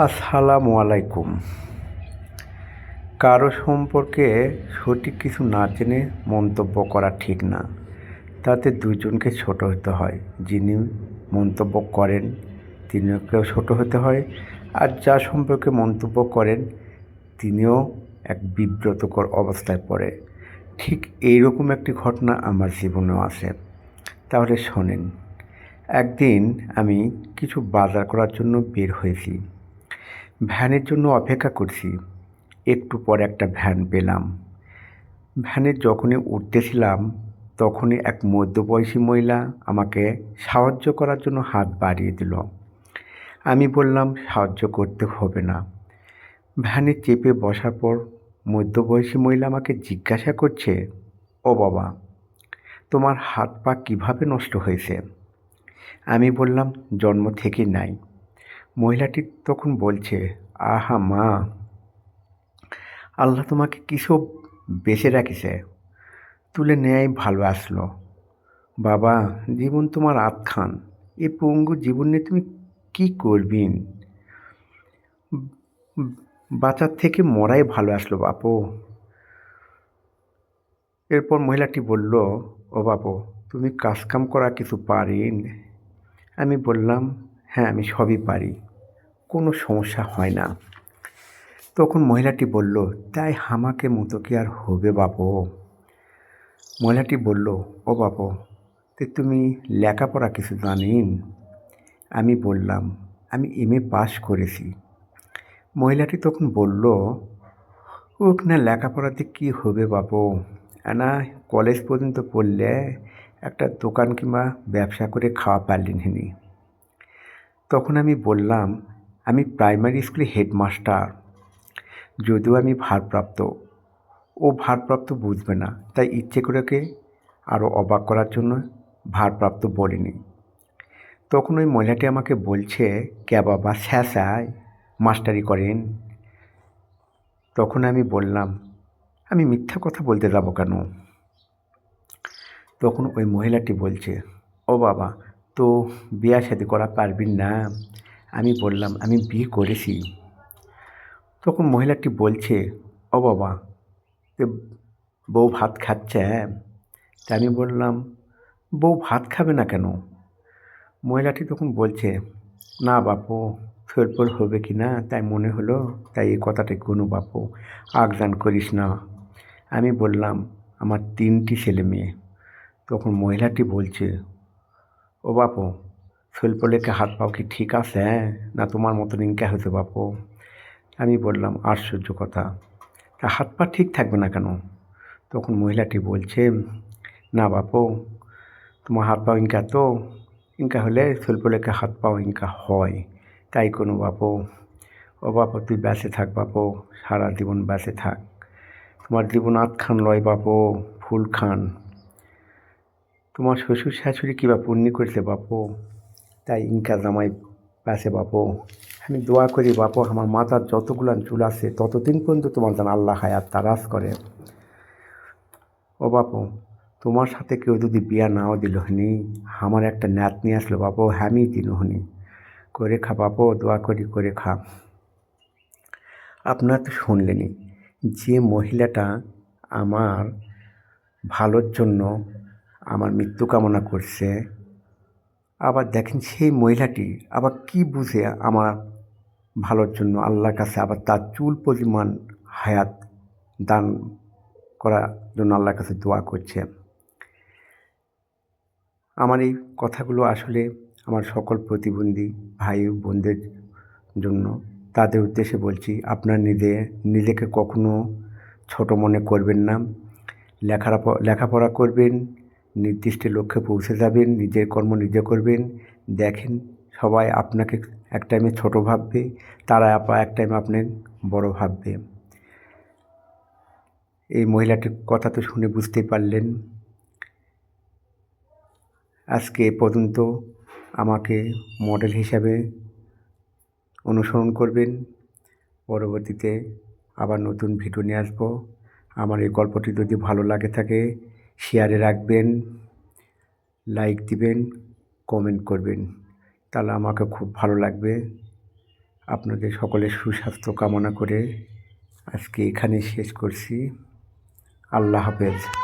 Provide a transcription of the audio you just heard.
আসসালামু আলাইকুম কারও সম্পর্কে সঠিক কিছু না জেনে মন্তব্য করা ঠিক না, তাতে দুজনকে ছোট হতে হয়। যিনি মন্তব্য করেন, তিনিকেও ছোট হতে হয়। আর যা সম্পর্কে মন্তব্য করেন, তিনিও এক বিব্রতকর অবস্থায় পড়ে। ঠিক এইরকম একটি ঘটনা আমার জীবনেও আছে। তাহলে শোনেন, একদিন আমি কিছু বাজার করার জন্য বের হয়েছি। ভ্যানের জন্য অপেক্ষা করছি। একটু পর একটা ভ্যান পেলাম। ভ্যানে যখনই উঠতেছিলাম, তখনই এক মধ্যবয়সী মহিলা আমাকে সাহায্য করার জন্য হাত বাড়িয়ে দিল। আমি বললাম, সাহায্য করতে হবে না। ভ্যানে চেপে বসার পর মধ্যবয়সী মহিলা আমাকে জিজ্ঞাসা করছে, ও বাবা, তোমার হাত পা কীভাবে নষ্ট হয়েছে? আমি বললাম, জন্ম থেকে নাই। মহিলাটি তখন বলছে, আহা মা, আল্লাহ তোমাকে কিসব বেঁচে রাখিছে? তুলে নেয়াই ভালো আসলো। বাবা, জীবন তোমার আতখান এ পঙ্গু জীবন নিয়ে তুমি কী করবিন বাঁচার থেকে মরাই ভালো আসলো বাপু। এরপর মহিলাটি বলল, ও বাপু, তুমি কাজকাম করা কিছু পারিন? আমি বললাম হ্যাঁ আমি সবই পারি। কোনো সমস্যা হয় না। তখন মহিলাটি বলল, তাই হামাকে মতো কি আর হবে বাপু? মহিলাটি বলল, ও বাপু, তে তুমি লেখাপড়া কিছু জানিন? আমি বললাম, আমি এম এ পাশ করেছি। মহিলাটি তখন বলল ওক না, লেখাপড়াতে কী হবে বাপু? না কলেজ পর্যন্ত পড়লে একটা দোকান কিংবা ব্যবসা করে খাওয়া পারলেন হিনি। তখন আমি বললাম, আমি প্রাইমারি স্কুলে হেডমাস্টার, যদিও আমি ভারপ্রাপ্ত। ও ভারপ্রাপ্ত বুঝবে না, তাই ইচ্ছে করে ওকে আরও অবাক করার জন্য ভারপ্রাপ্ত বলিনি। তখন ওই মহিলাটি আমাকে বলছে কে বাবা স্যাসায় মাস্টারি করেন। তখন আমি বললাম, আমি মিথ্যা কথা বলতে যাব কেন? তখন ওই মহিলাটি বলছে, ও বাবা তো বিয়া শাদি করা পারবি না। আমি বললাম, আমি বিয়ে করেছি। তখন মহিলাটি বলছে, ও বাবা বউ ভাত খাচ্ছে তা আমি বললাম, বউ ভাত খাবে না কেন? মহিলাটি তখন বলছে, না বাপু ফেরপর হবে কি না, তাই মনে হলো, তাই এই কথাটা কোনো বাপু আগজান করিস না। আমি বললাম, আমার তিনটি ছেলে মেয়ে। তখন মহিলাটি বলছে ও বাপু শৈলপলেকে হাত পাও কি ঠিক আছে হ্যাঁ? না তোমার মতন ইনকা হয়েছে বাপু। আমি বললাম, আশ্চর্য কথা। তা হাত পা ঠিক থাকবে না কেন? তখন মহিলাটি বলছে, না বাপু, তোমার হাত পাও ইনকা তো। ইনকা হলে শৈলপলেকে হাত পাও ইনকা হয়? তাই কোনো বাপু, ও বাপু তুই বেঁচে থাক বাপু, সারা জীবন বেঁচে থাক। তোমার জীবন আত খান লয় বাপু ফুল খান তোমার শ্বশুর শাশুড়ি কী বা পুণ্য করেছে বাপু? তাই ইনকা জামাই পাশে বাপু। আমি দোয়া করি বাপু, আমার মাথার যতগুলান চুল আছে, ততদিন পর্যন্ত তোমার যেন আল্লাহ হায়াত তারাস করে। ও বাপু, তোমার সাথে কেউ যদি বিয়া নাও দিল হনি, আমার একটা ন্যাত নিয়ে আসলো বাপু হ্যামি দিল হনি। করে খা বাপু, দোয়া করি, করে খা। আপনার তো শুনলেনি যে মহিলাটা আমার ভালোর জন্য আমার মৃত্যু কামনা করছে। আবার দেখেন সেই মহিলাটি আবার কি বুঝে আমার ভালোর জন্য আল্লাহর কাছে আবার তার চুল পরিমাণ হায়াত দান করার জন্য আল্লাহর কাছে দোয়া করছে। আমার এই কথাগুলো আসলে আমার সকল প্রতিবন্ধী ভাই বোনদের জন্য তাদের উদ্দেশ্যে বলছি, আপনার নিজে, নিজেকে কখনো ছোট মনে করবেন না। লেখারা লেখাপড়া করবেন নির্দিষ্ট লক্ষ্যে পৌঁছে যাবেন, নিজের কর্ম নিজে করবেন। দেখেন, সবাই আপনাকে এক টাইমে ছোটো ভাববে, তারা আপা এক টাইমে আপনার বড় ভাববে। এই মহিলাটির কথা তো শুনে বুঝতেই পারলেন। আজকে এ পর্যন্ত আমাকে মডেল হিসাবে অনুসরণ করবেন। পরবর্তীতে আবার নতুন ভিডিও নিয়ে আসব। আমার এই গল্পটি যদি ভালো লাগে থাকে শেয়ারে রাখবেন, লাইক দিবেন, কমেন্ট করবেন। তাহলে আমাকে খুব ভালো লাগবে। আপনাদের সকলের সুস্বাস্থ্য কামনা করে আজকে এখানে শেষ করছি। আল্লাহ হাফেজ।